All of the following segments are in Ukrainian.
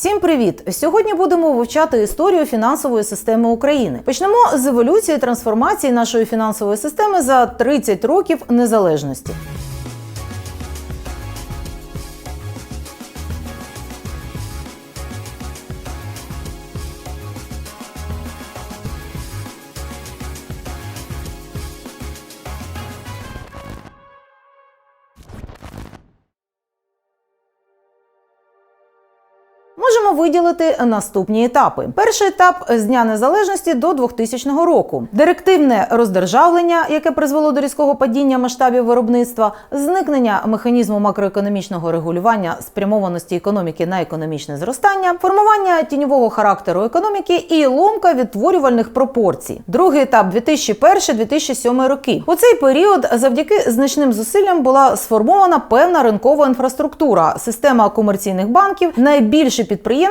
Всім привіт! Сьогодні будемо вивчати історію фінансової системи України. Почнемо з еволюції трансформації нашої фінансової системи за 30 років незалежності. Виділити наступні етапи. Перший етап з дня незалежності до 2000 року. Директивне роздержавлення, яке призвело до різкого падіння масштабів виробництва, зникнення механізму макроекономічного регулювання спрямованості економіки на економічне зростання, формування тіньового характеру економіки і ломка відтворювальних пропорцій. Другий етап 2001-2007 роки. У цей період завдяки значним зусиллям була сформована певна ринкова інфраструктура, система комерційних банків, найбільші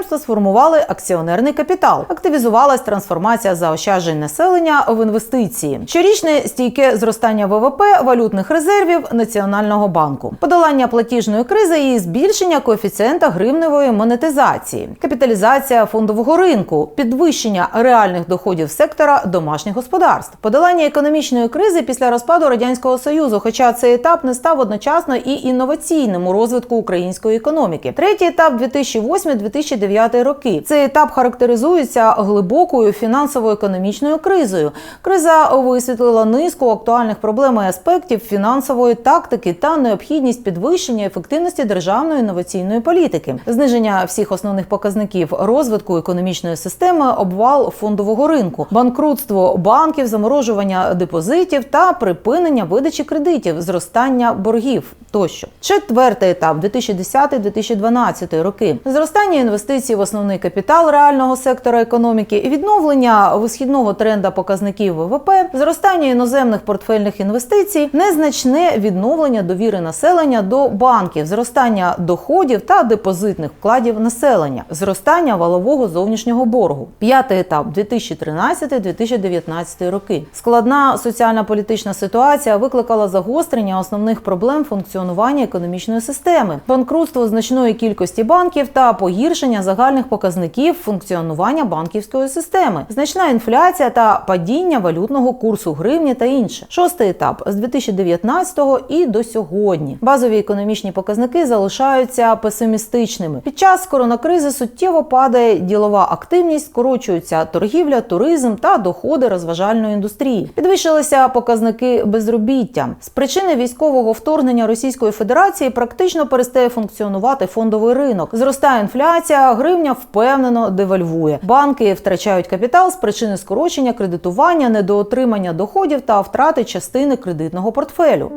підприємства сформували акціонерний капітал. Активізувалась трансформація заощаджень населення в інвестиції, щорічне стійке зростання ВВП, валютних резервів Національного банку, подолання платіжної кризи і збільшення коефіцієнта гривневої монетизації, капіталізація фондового ринку, підвищення реальних доходів сектора домашніх господарств, подолання економічної кризи після розпаду радянського союзу. Хоча цей етап не став одночасно і інноваційним у розвитку української економіки. Третій етап 2008-2009 роки. Цей етап характеризується глибокою фінансово-економічною кризою. Криза висвітлила низку актуальних проблем і аспектів фінансової тактики та необхідність підвищення ефективності державної інноваційної політики, зниження всіх основних показників розвитку економічної системи, обвал фондового ринку, банкрутство банків, заморожування депозитів та припинення видачі кредитів, зростання боргів тощо. Четвертий етап 2010-2012 роки. Зростання інвестицій в основний капітал реального сектора економіки, відновлення висхідного тренда показників ВВП, зростання іноземних портфельних інвестицій, незначне відновлення довіри населення до банків, зростання доходів та депозитних вкладів населення, зростання валового зовнішнього боргу. П'ятий етап 2013-2019 роки. Складна соціально-політична ситуація викликала загострення основних проблем функціонування економічної системи, банкрутство значної кількості банків та погіршення загальних показників функціонування банківської системи, значна інфляція та падіння валютного курсу гривні та інше. Шостий етап з 2019 і до сьогодні. Базові економічні показники залишаються песимістичними. Під час коронакризи суттєво падає ділова активність, скорочуються торгівля, туризм та доходи розважальної індустрії. Підвищилися показники безробіття з причини військового вторгнення Російської Федерації. Практично перестає функціонувати фондовий ринок. Зростає інфляція, гривня впевнено девальвує. Банки втрачають капітал з причини скорочення кредитування, недоотримання доходів та втрати частини кредитного портфелю.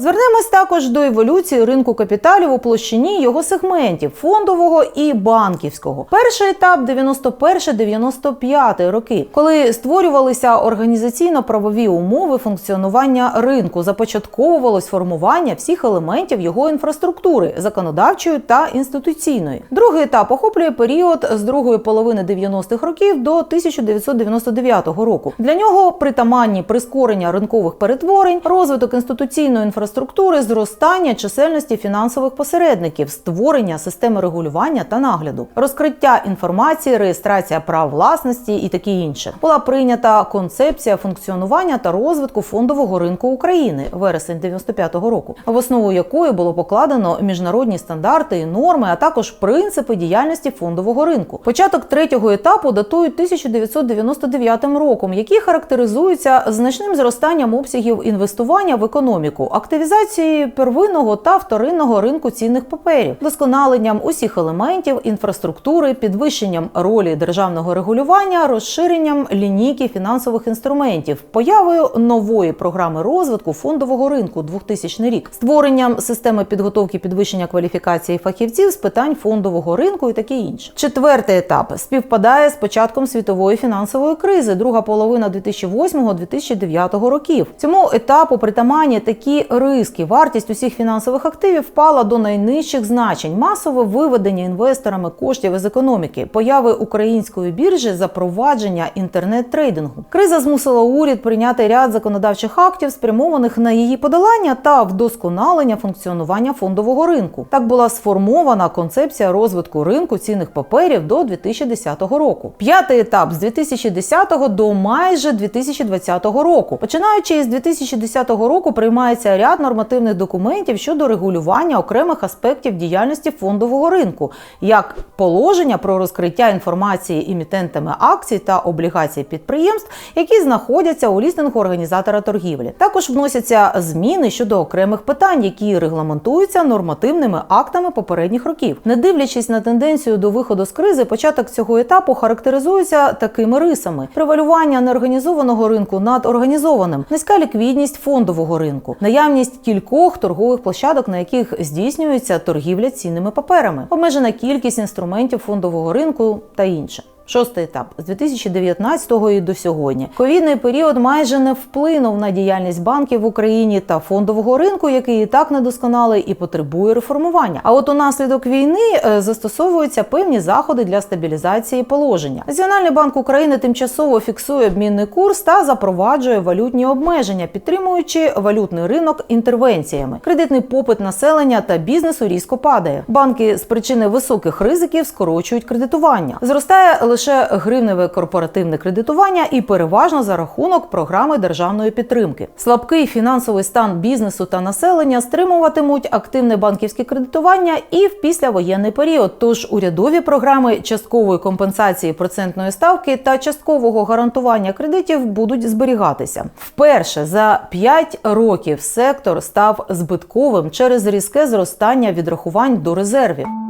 Звернемось також до еволюції ринку капіталів у площині його сегментів фондового і банківського. Перший етап 91-95 роки, коли створювалися організаційно-правові умови функціонування ринку, започатковувалось формування всіх елементів його інфраструктури законодавчої та інституційної. Другий етап охоплює період з другої половини 90-х років до 1999 року. Для нього притаманні прискорення ринкових перетворень, розвиток інституційної інфраструктури інфраструктури, зростання чисельності фінансових посередників, створення системи регулювання та нагляду, розкриття інформації, реєстрація прав власності і таке інше. Була прийнята концепція функціонування та розвитку фондового ринку України вересень 95-го року, в основу якої було покладено міжнародні стандарти і норми, а також принципи діяльності фондового ринку. Початок третього етапу датують 1999 роком, який характеризується значним зростанням обсягів інвестування в економіку, активізацією активізацією первинного та вторинного ринку цінних паперів, вдосконаленням усіх елементів інфраструктури, підвищенням ролі державного регулювання, розширенням лінійки фінансових інструментів, появою нової програми розвитку фондового ринку 2000 рік, створенням системи підготовки підвищення кваліфікації фахівців з питань фондового ринку і таке інше. Четвертий етап співпадає з початком світової фінансової кризи, друга половина 2008-2009 років. Цьому етапу притаманні такі ринки ризики. Вартість усіх фінансових активів впала до найнижчих значень. Масове виведення інвесторами коштів із економіки, появи української біржі, запровадження інтернет-трейдингу. Криза змусила уряд прийняти ряд законодавчих актів, спрямованих на її подолання та вдосконалення функціонування фондового ринку. Так була сформована концепція розвитку ринку цінних паперів до 2010 року. П'ятий етап з 2010 до майже 2020 року. Починаючи із 2010 року, приймається ряд нормативних документів щодо регулювання окремих аспектів діяльності фондового ринку, як положення про розкриття інформації імітентами акцій та облігацій підприємств, які знаходяться у лістингу організатора торгівлі. Також вносяться зміни щодо окремих питань, які регламентуються нормативними актами попередніх років. Не дивлячись на тенденцію до виходу з кризи, початок цього етапу характеризується такими рисами: превалювання неорганізованого ринку над організованим, низька ліквідність фондового ринку, наявність кількох торгових площадок, на яких здійснюється торгівля цінними паперами, обмежена кількість інструментів фондового ринку та інше. Шостий етап з 2019-го і до сьогодні. Ковідний період майже не вплинув на діяльність банків в Україні та фондового ринку, який і так недосконалий і потребує реформування. А от унаслідок війни е, застосовуються певні заходи для стабілізації положення. Національний банк України тимчасово фіксує обмінний курс та запроваджує валютні обмеження, підтримуючи валютний ринок інтервенціями. Кредитний попит населення та бізнесу різко падає. Банки з причини високих ризиків скорочують кредитування. Зростає лише гривневе корпоративне кредитування і переважно за рахунок програми державної підтримки. Слабкий фінансовий стан бізнесу та населення стримуватимуть активне банківське кредитування і в післявоєнний період. Тож урядові програми часткової компенсації процентної ставки та часткового гарантування кредитів будуть зберігатися. Вперше за 5 років сектор став збитковим через різке зростання відрахувань до резервів.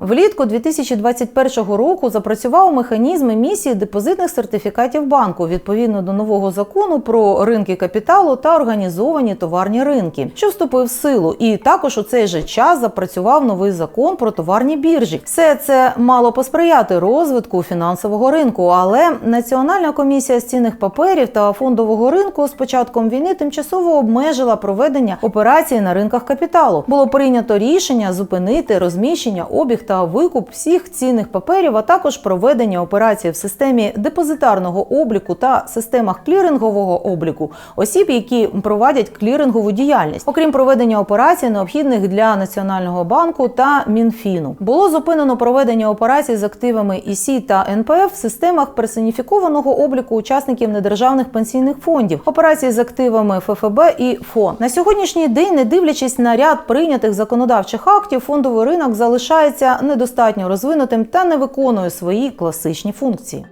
Влітку 2021 року запрацював механізм емісії депозитних сертифікатів банку відповідно до нового закону про ринки капіталу та організовані товарні ринки, що вступив в силу. І також у цей же час запрацював новий закон про товарні біржі. Все це мало посприяти розвитку фінансового ринку, але Національна комісія з цінних паперів та фондового ринку з початком війни тимчасово обмежила проведення операцій на ринках капіталу. Було прийнято рішення зупинити розміщення обіг та викуп всіх цінних паперів, а також проведення операцій в системі депозитарного обліку та системах клірингового обліку осіб, які проводять клірингову діяльність, окрім проведення операцій, необхідних для Національного банку та Мінфіну. Було зупинено проведення операцій з активами ІСІ та НПФ в системах персоніфікованого обліку учасників недержавних пенсійних фондів, операції з активами ФФБ і ФОН. На сьогоднішній день, не дивлячись на ряд прийнятих законодавчих актів, фондовий ринок залишається недостатньо розвинутим та не виконує свої класичні функції.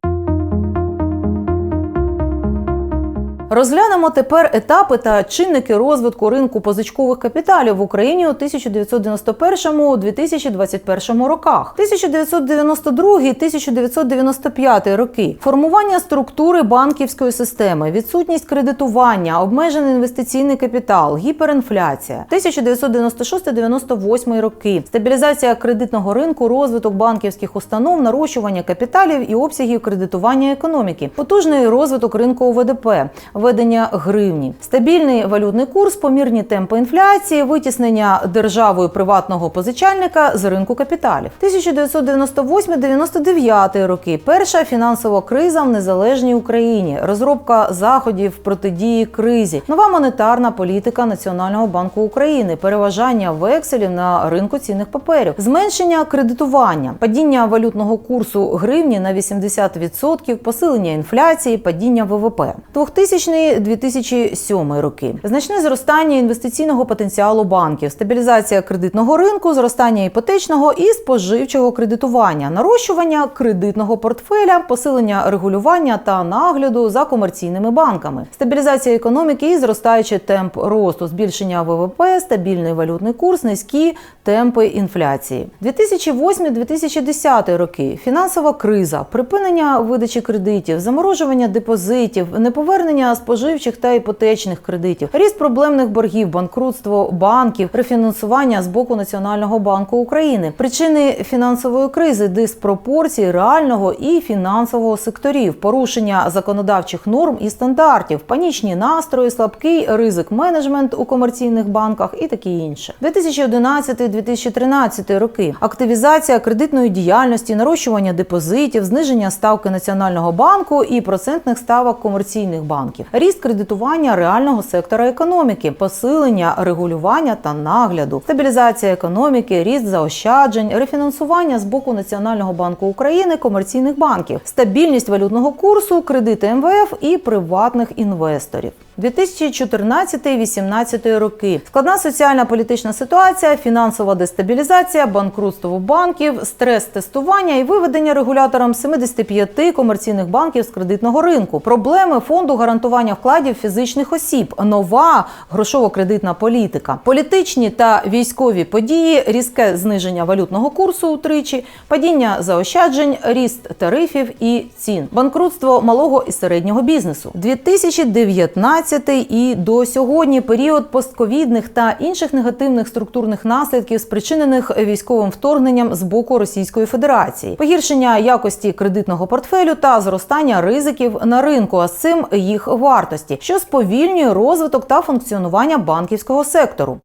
Розглянемо тепер етапи та чинники розвитку ринку позичкових капіталів в Україні у 1991-2021 роках, 1992-1995 роки, формування структури банківської системи, відсутність кредитування, обмежений інвестиційний капітал, гіперінфляція, 1996-98 роки, стабілізація кредитного ринку, розвиток банківських установ, нарощування капіталів і обсягів кредитування економіки, потужний розвиток ринку ОВДП, введення гривні, стабільний валютний курс, помірні темпи інфляції, витіснення державою приватного позичальника з ринку капіталів. 1998-99 роки. Перша фінансова криза в незалежній Україні, розробка заходів протидії кризі, нова монетарна політика Національного банку України, переважання векселів на ринку цінних паперів, зменшення кредитування, падіння валютного курсу гривні на 80%, посилення інфляції, падіння ВВП. 2000 2007 роки. Значне зростання інвестиційного потенціалу банків, стабілізація кредитного ринку, зростання іпотечного і споживчого кредитування, нарощування кредитного портфеля, посилення регулювання та нагляду за комерційними банками, стабілізація економіки і зростаючий темп росту, збільшення ВВП, стабільний валютний курс, низькі темпи інфляції. 2008-2010 роки. Фінансова криза, припинення видачі кредитів, заморожування депозитів, неповернення споживчих та іпотечних кредитів, ріст проблемних боргів, банкрутство банків, рефінансування з боку Національного банку України, причини фінансової кризи, диспропорції реального і фінансового секторів, порушення законодавчих норм і стандартів, панічні настрої, слабкий ризик менеджмент у комерційних банках і таке інше. 2011-2013 роки. Активізація кредитної діяльності, нарощування депозитів, зниження ставки Національного банку і процентних ставок комерційних банків, ріст кредитування реального сектора економіки, посилення регулювання та нагляду, стабілізація економіки, ріст заощаджень, рефінансування з боку Національного банку України комерційних банків, стабільність валютного курсу, кредити МВФ і приватних інвесторів. 2014-2018 роки. Складна соціальна політична ситуація, фінансова дестабілізація, банкрутство банків, стрес-тестування і виведення регулятором 75 комерційних банків з кредитного ринку, проблеми фонду гарантування вкладів фізичних осіб, нова грошово-кредитна політика, політичні та військові події, різке зниження валютного курсу утричі, падіння заощаджень, ріст тарифів і цін, банкрутство малого і середнього бізнесу. 2019 і до сьогодні період постковідних та інших негативних структурних наслідків, спричинених військовим вторгненням з боку Російської Федерації, погіршення якості кредитного портфелю та зростання ризиків на ринку, а з цим їх вартості, що сповільнює розвиток та функціонування банківського сектору.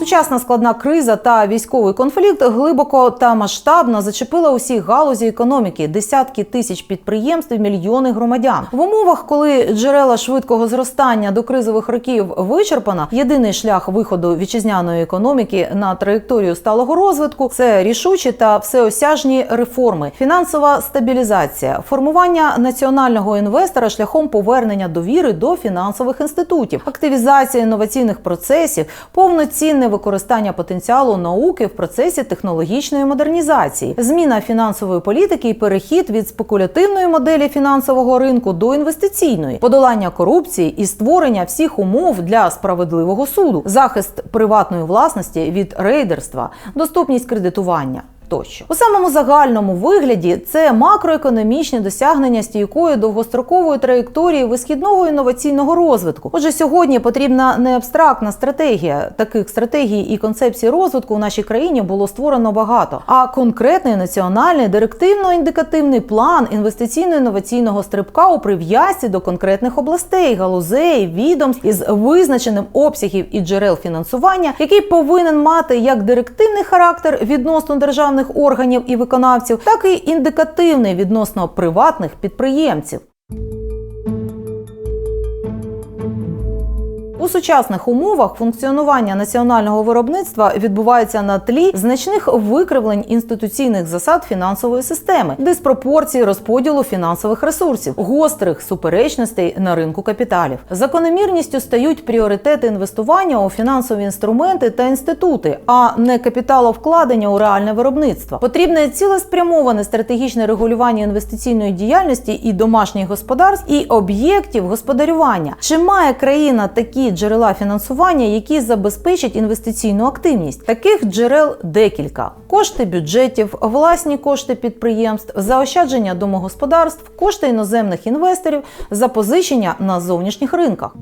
Сучасна складна криза та військовий конфлікт глибоко та масштабно зачепила усі галузі економіки, десятки тисяч підприємств, мільйони громадян. В умовах, коли джерела швидкого зростання до кризових років вичерпана, єдиний шлях виходу вітчизняної економіки на траєкторію сталого розвитку це рішучі та всеосяжні реформи, фінансова стабілізація, формування національного інвестора шляхом повернення довіри до фінансових інститутів, активізація інноваційних процесів, повноцінне використання потенціалу науки в процесі технологічної модернізації, зміна фінансової політики і перехід від спекулятивної моделі фінансового ринку до інвестиційної, подолання корупції і створення всіх умов для справедливого суду, захист приватної власності від рейдерства, доступність кредитування. Тощо у самому загальному вигляді це макроекономічні досягнення стійкої довгострокової траєкторії висхідного інноваційного розвитку. Отже, сьогодні потрібна не абстрактна стратегія. Таких стратегій і концепцій розвитку у нашій країні було створено багато, а конкретний національний директивно-індикативний план інвестиційно-інноваційного стрибка у прив'язці до конкретних областей, галузей, відомств із визначеним обсягів і джерел фінансування, який повинен мати як директивний характер відносно державних органів і виконавців, так і індикативний відносно приватних підприємців. У сучасних умовах функціонування національного виробництва відбувається на тлі значних викривлень інституційних засад фінансової системи, диспропорції розподілу фінансових ресурсів, гострих суперечностей на ринку капіталів. Закономірністю стають пріоритети інвестування у фінансові інструменти та інститути, а не капіталовкладення у реальне виробництво. Потрібне цілеспрямоване стратегічне регулювання інвестиційної діяльності і домашніх господарств і об'єктів господарювання. Чи має країна такі джерела фінансування, які забезпечать інвестиційну активність. Таких джерел декілька: кошти бюджетів, власні кошти підприємств, заощадження домогосподарств, кошти іноземних інвесторів, запозичення на зовнішніх ринках.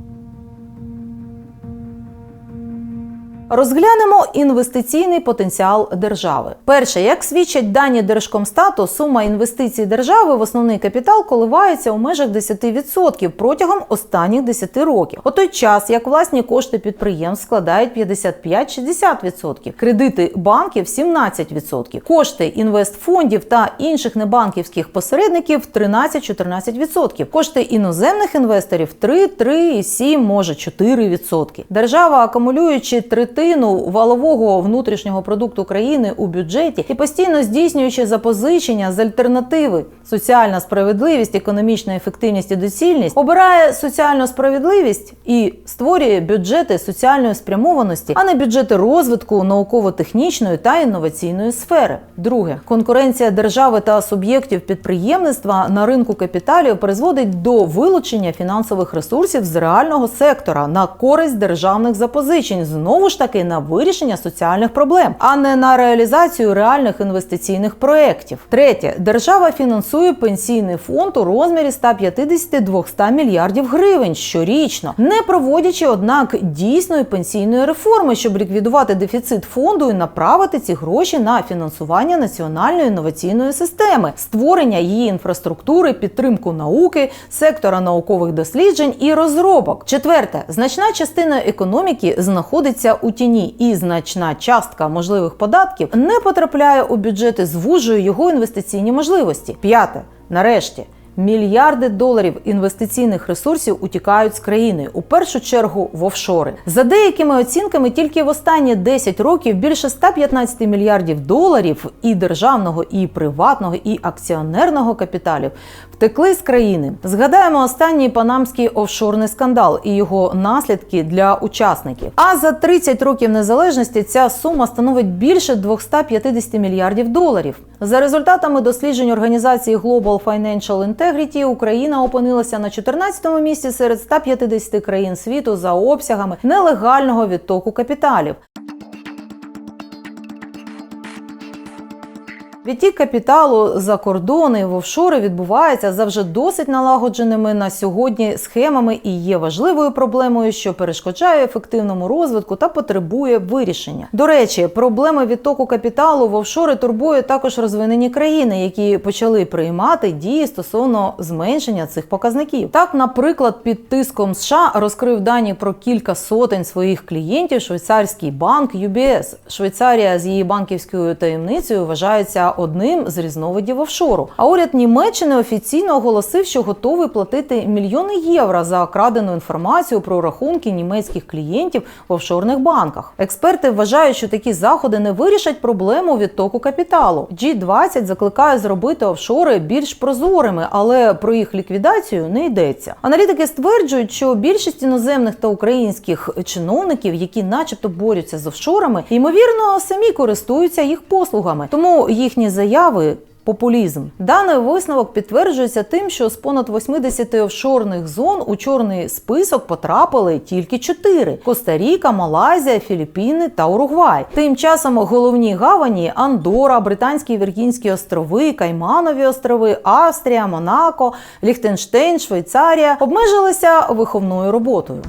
Розглянемо інвестиційний потенціал держави. Перше, як свідчать дані Держкомстату, сума інвестицій держави в основний капітал коливається у межах 10% протягом останніх 10 років. У той час як власні кошти підприємств складають 55-60%, кредити банків 17%, кошти інвестфондів та інших небанківських посередників 13-14%, кошти іноземних інвесторів 3, 3, 7, може 4%. Держава акумулюючи третину валового внутрішнього продукту країни у бюджеті і постійно здійснюючи запозичення з альтернативи соціальна справедливість, економічна ефективність і доцільність, обирає соціальну справедливість і створює бюджети соціальної спрямованості, а не бюджети розвитку науково-технічної та інноваційної сфери. Друге, конкуренція держави та суб'єктів підприємництва на ринку капіталів призводить до вилучення фінансових ресурсів з реального сектора на користь державних запозичень. Знову ж таки таки на вирішення соціальних проблем, а не на реалізацію реальних інвестиційних проєктів. Третє, держава фінансує пенсійний фонд у розмірі 150-200 мільярдів гривень щорічно, не проводячи, однак, дійсної пенсійної реформи, щоб ліквідувати дефіцит фонду і направити ці гроші на фінансування національної інноваційної системи, створення її інфраструктури, підтримку науки, сектора наукових досліджень і розробок. Четверте, значна частина економіки знаходиться у тіні, і значна частка можливих податків не потрапляє у бюджет і звужує його інвестиційні можливості. П'яте, нарешті. Мільярди доларів інвестиційних ресурсів утікають з країни у першу чергу в офшори. За деякими оцінками, тільки в останні 10 років більше 115 мільярдів доларів і державного, і приватного, і акціонерного капіталів втекли з країни. Згадаємо останній панамський офшорний скандал і його наслідки для учасників. А за 30 років незалежності ця сума становить більше 250 мільярдів доларів. За результатами досліджень організації Global Financial Integrity Україна опинилася на 14-му місці серед 150 країн світу за обсягами нелегального відтоку капіталів. Відтік капіталу за кордони в офшори відбувається за вже досить налагодженими на сьогодні схемами і є важливою проблемою, що перешкоджає ефективному розвитку та потребує вирішення. До речі, проблеми відтоку капіталу в офшори турбує також розвинені країни, які почали приймати дії стосовно зменшення цих показників. Так, наприклад, під тиском США розкрив дані про кілька сотень своїх клієнтів швейцарський банк UBS. Швейцарія з її банківською таємницею вважається одним з різновидів офшору. А уряд Німеччини офіційно оголосив, що готовий платити мільйони євро за крадену інформацію про рахунки німецьких клієнтів в офшорних банках. Експерти вважають, що такі заходи не вирішать проблему відтоку капіталу. G20 закликає зробити офшори більш прозорими, але про їх ліквідацію не йдеться. Аналітики стверджують, що більшість іноземних та українських чиновників, які, начебто, борються з офшорами, ймовірно, самі користуються їх послугами, тому їхні заяви. Популізм даний висновок підтверджується тим, що з понад 80 офшорних зон у чорний список потрапили тільки 4: Коста-Ріка, Малайзія, Філіппіни та Уругвай. Тим часом головні гавані Андора, Британські Віргінські острови, Кайманові острови, Австрія, Монако, Ліхтенштейн, Швейцарія обмежилися виховною роботою.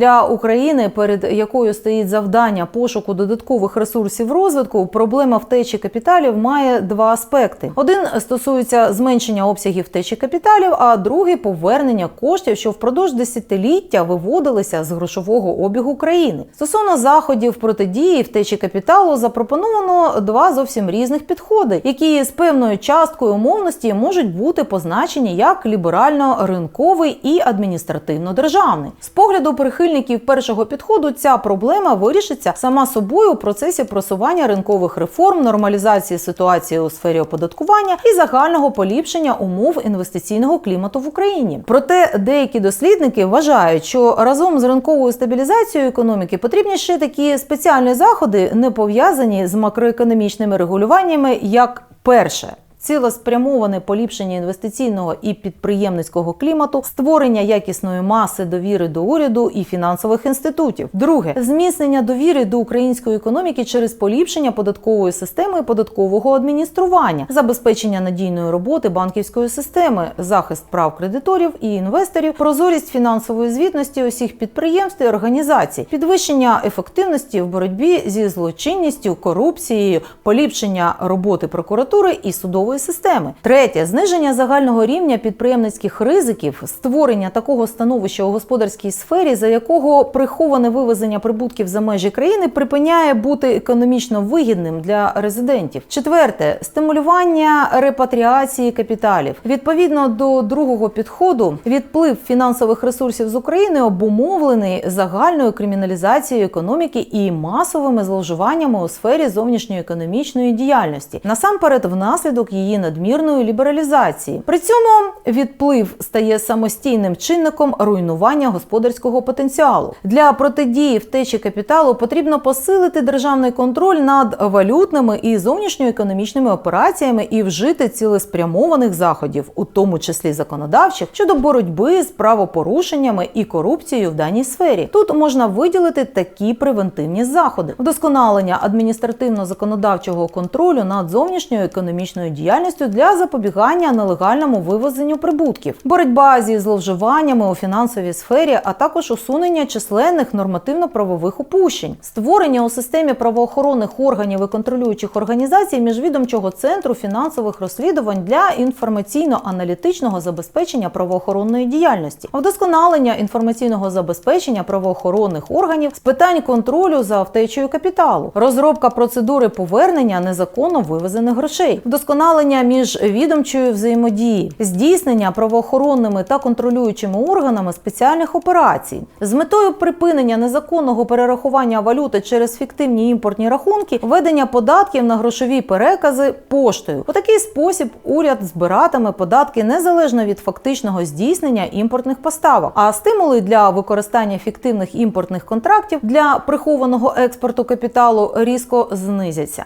Для України, перед якою стоїть завдання пошуку додаткових ресурсів розвитку, проблема втечі капіталів має два аспекти: один стосується зменшення обсягів втечі капіталів, а другий повернення коштів, що впродовж десятиліття виводилися з грошового обігу країни. Стосовно заходів протидії втечі капіталу запропоновано два зовсім різних підходи, які з певною часткою умовності можуть бути позначені як ліберально-ринковий і адміністративно-державний. З погляду прихильників першого підходу ця проблема вирішиться сама собою у процесі просування ринкових реформ, нормалізації ситуації у сфері оподаткування і загального поліпшення умов інвестиційного клімату в Україні. Проте деякі дослідники вважають, що разом з ринковою стабілізацією економіки потрібні ще такі спеціальні заходи, не пов'язані з макроекономічними регулюваннями, як перше. Цілеспрямоване поліпшення інвестиційного і підприємницького клімату, створення якісної маси довіри до уряду і фінансових інститутів. Друге зміцнення довіри до української економіки через поліпшення податкової системи і податкового адміністрування, забезпечення надійної роботи банківської системи, захист прав кредиторів і інвесторів, прозорість фінансової звітності усіх підприємств і організацій, підвищення ефективності в боротьбі зі злочинністю, корупцією, поліпшення роботи прокуратури і судової системи. Третє зниження загального рівня підприємницьких ризиків, створення такого становища у господарській сфері, за якого приховане вивезення прибутків за межі країни припиняє бути економічно вигідним для резидентів. Четверте стимулювання репатріації капіталів. Відповідно до другого підходу, відплив фінансових ресурсів з України обумовлений загальною криміналізацією економіки і масовими зловживаннями у сфері зовнішньоекономічної діяльності. Насамперед, внаслідок її надмірної лібералізації. При цьому відплив стає самостійним чинником руйнування господарського потенціалу. Для протидії втечі капіталу потрібно посилити державний контроль над валютними і зовнішньоекономічними операціями і вжити цілеспрямованих заходів, у тому числі законодавчих, щодо боротьби з правопорушеннями і корупцією в даній сфері. Тут можна виділити такі превентивні заходи: вдосконалення адміністративно-законодавчого контролю над зовнішньою економічною діяльністю для запобігання нелегальному вивезенню прибутків, боротьба зі зловживаннями у фінансовій сфері, а також усунення численних нормативно-правових упущень, створення у системі правоохоронних органів і контролюючих організацій міжвідомчого центру фінансових розслідувань для інформаційно-аналітичного забезпечення правоохоронної діяльності, вдосконалення інформаційного забезпечення правоохоронних органів з питань контролю за втечею капіталу, розробка процедури повернення незаконно вивезених грошей, вдосконалення міжвідомчої взаємодії, здійснення правоохоронними та контролюючими органами спеціальних операцій з метою припинення незаконного перерахування валюти через фіктивні імпортні рахунки, введення податків на грошові перекази поштою. У такий спосіб уряд збиратиме податки незалежно від фактичного здійснення імпортних поставок, а стимули для використання фіктивних імпортних контрактів для прихованого експорту капіталу різко знизяться.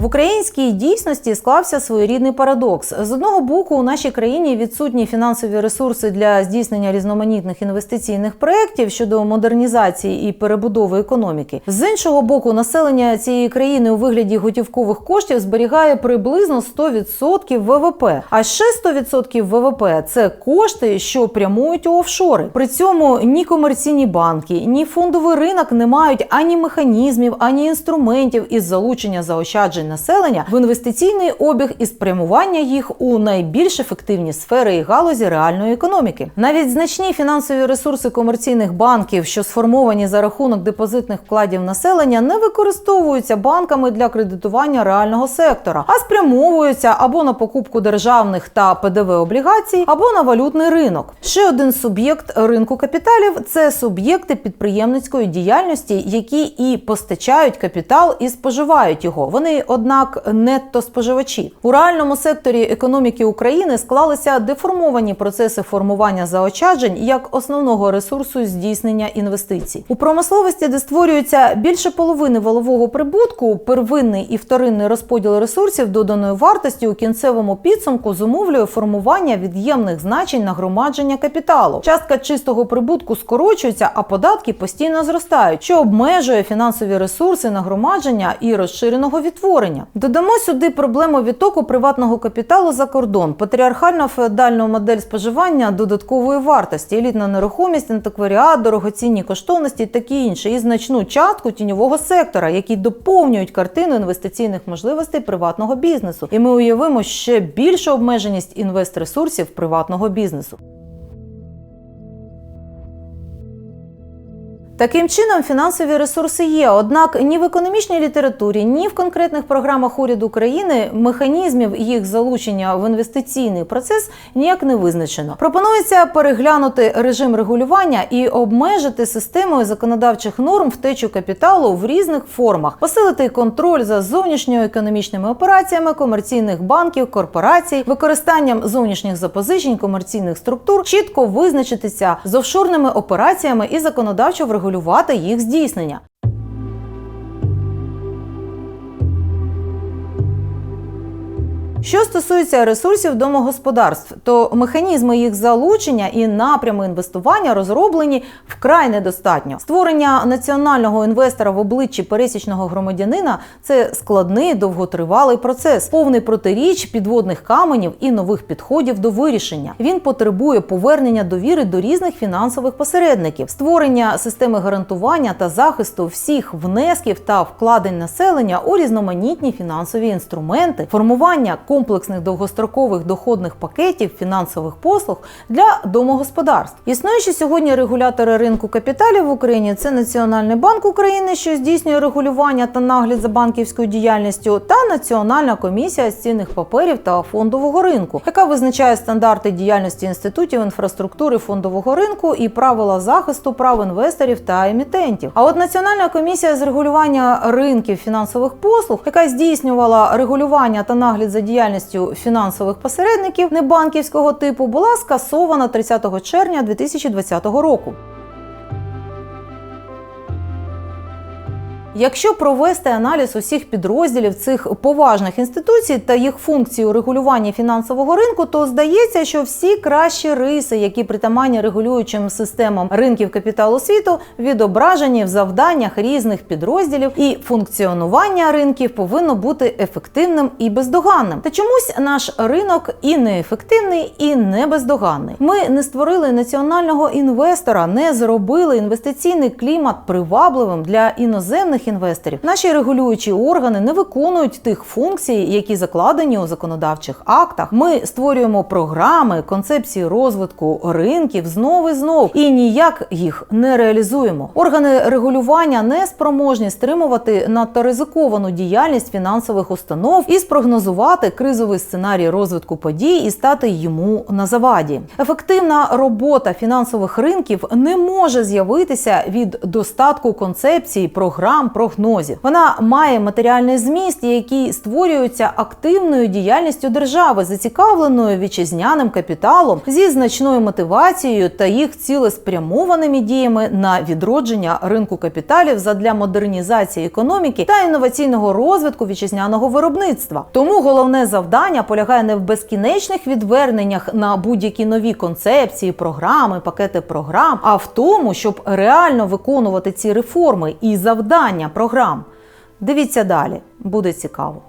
В українській дійсності склався своєрідний парадокс. З одного боку, у нашій країні відсутні фінансові ресурси для здійснення різноманітних інвестиційних проєктів щодо модернізації і перебудови економіки. З іншого боку, населення цієї країни у вигляді готівкових коштів зберігає приблизно 100% ВВП. А ще 100% ВВП це кошти, що прямують у офшори. При цьому ні комерційні банки, ні фондовий ринок не мають ані механізмів, ані інструментів із залучення заощаджень населення в інвестиційний обіг і спрямування їх у найбільш ефективні сфери і галузі реальної економіки. Навіть значні фінансові ресурси комерційних банків, що сформовані за рахунок депозитних вкладів населення, не використовуються банками для кредитування реального сектора, а спрямовуються або на покупку державних та ПДВ облігацій, або на валютний ринок. Ще один суб'єкт ринку капіталів це суб'єкти підприємницької діяльності, які і постачають капітал і споживають його. Вони однак нетто споживачі у реальному секторі економіки України склалися деформовані процеси формування заощаджень як основного ресурсу здійснення інвестицій у промисловості, де створюється більше половини валового прибутку, первинний і вторинний розподіл ресурсів доданої вартості у кінцевому підсумку зумовлює формування від'ємних значень нагромадження капіталу. Частка чистого прибутку скорочується, а податки постійно зростають, що обмежує фінансові ресурси нагромадження і розширеного відтворення. Додамо сюди проблему відтоку приватного капіталу за кордон, патріархально феодальну модель споживання додаткової вартості, елітна нерухомість, антикваріат, дорогоцінні коштовності і таке інше, і значну частку тіньового сектора, які доповнюють картину інвестиційних можливостей приватного бізнесу. І ми уявимо ще більшу обмеженість інвест-ресурсів приватного бізнесу. Таким чином, фінансові ресурси є, однак ні в економічній літературі, ні в конкретних програмах уряду України механізмів їх залучення в інвестиційний процес ніяк не визначено. Пропонується переглянути режим регулювання і обмежити системою законодавчих норм втечу капіталу в різних формах, посилити контроль за зовнішньоекономічними операціями комерційних банків, корпорацій, використанням зовнішніх запозичень комерційних структур, чітко визначитися з офшорними операціями і законодавчо врегулювати їх здійснення. Що стосується ресурсів домогосподарств, то механізми їх залучення і напрями інвестування розроблені вкрай недостатньо. Створення національного інвестора в обличчі пересічного громадянина це складний довготривалий процес, повний протиріч підводних каменів і нових підходів до вирішення. Він потребує повернення довіри до різних фінансових посередників, створення системи гарантування та захисту всіх внесків та вкладень населення у різноманітні фінансові інструменти, формування комплексних довгострокових доходних пакетів фінансових послуг для домогосподарств. Існуючі сьогодні регулятори ринку капіталів в Україні це Національний банк України, що здійснює регулювання та нагляд за банківською діяльністю, та Національна комісія з цінних паперів та фондового ринку, яка визначає стандарти діяльності інститутів інфраструктури фондового ринку і правила захисту прав інвесторів та емітентів. А от Національна комісія з регулювання ринків фінансових послуг, яка здійснювала регулювання та нагляд за діяльністю фінансових посередників небанківського типу, була скасована 30 червня 2020 року. Якщо провести аналіз усіх підрозділів цих поважних інституцій та їх функцій у регулюванні фінансового ринку, то здається, що всі кращі риси, які притаманні регулюючим системам ринків капіталу світу, відображені в завданнях різних підрозділів, і функціонування ринків повинно бути ефективним і бездоганним. Та чомусь наш ринок і неефективний, і не бездоганний. Ми не створили національного інвестора, не зробили інвестиційний клімат привабливим для іноземних інвесторів. Наші регулюючі органи не виконують тих функцій, які закладені у законодавчих актах. Ми створюємо програми, концепції розвитку ринків знов і знов і ніяк їх не реалізуємо. Органи регулювання не спроможні стримувати надто ризиковану діяльність фінансових установ і спрогнозувати кризовий сценарій розвитку подій і стати йому на заваді. Ефективна робота фінансових ринків не може з'явитися від достатку концепцій, програм, прогнозів. Вона має матеріальний зміст, який створюється активною діяльністю держави, зацікавленою вітчизняним капіталом зі значною мотивацією та їх цілеспрямованими діями на відродження ринку капіталів задля модернізації економіки та інноваційного розвитку вітчизняного виробництва. Тому головне завдання полягає не в безкінечних відверненнях на будь-які нові концепції, програми, пакети програм, а в тому, щоб реально виконувати ці реформи і завдання програм. Дивіться далі, буде цікаво.